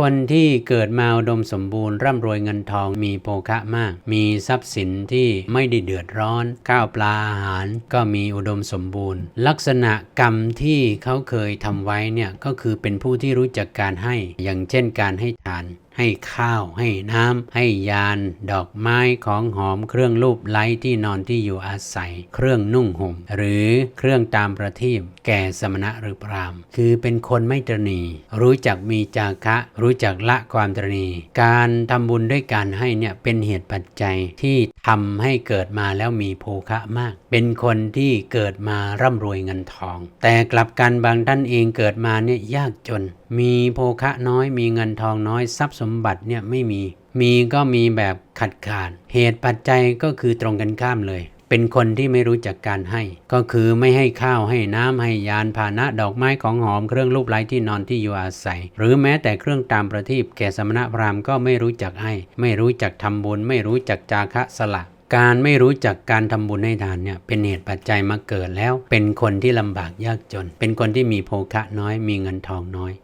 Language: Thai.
คนที่เกิดมาอุดมสมบูรณ์ ร่ำรวยเงินทองมีโภคะมาก มีทรัพย์สินที่ไม่ได้เดือดร้อน ข้าวปลาอาหารก็มีอุดมสมบูรณ์ ลักษณะกรรมที่เขาเคยทำไว้เนี่ยก็คือเป็นผู้ที่รู้จักการให้ อย่างเช่นการให้านให้ข้าวให้น้ำให้ยาน ดอกไม้ของหอมเครื่องรูปไล้ที่นอนที่อยู่อาศัย เครื่องนุ่งห่ม หรือเครื่องตามประทีปแก่สมณะหรือพราหมณ์คือเป็นคนไม่ตรณี รู้จักมีจาคะ รู้จักละความตรณี การทำบุญด้วยการให้เนี่ยเป็นเหตุปัจจัยที่ ทำให้เกิดมาแล้วมีโภคะมาก เป็นคนที่เกิดมาร่ำรวยเงินทอง แต่กลับกันบางท่านเองเกิดมาเนี่ยยากจน มีโภคะน้อย มีเงินทองน้อยทรัพย์สมบัติเนี่ยไม่มี มีก็มีแบบขัดขาด เหตุปัจจัยก็คือตรงกันข้ามเลย เป็นคนที่ไม่รู้จักการให้ ก็คือไม่ให้ข้าวให้น้ำให้ยานพานะดอกไม้ของหอมเครื่องรูปไล้ที่นอนที่อยู่อาศัย หรือแม้แต่เครื่องตามประทีปแก่สมณพราหมณ์ก็ไม่รู้จักให้ ไม่รู้จักทำบุญ ไม่รู้จักจาคะสละการไม่รู้จักการทำบุญให้ทานเนี่ยเป็นเหตุปัจจัยมาเกิดแล้ว เป็นคนที่ลำบากยากจน เป็นคนที่มีโภคะน้อยมีเงินทองน้อย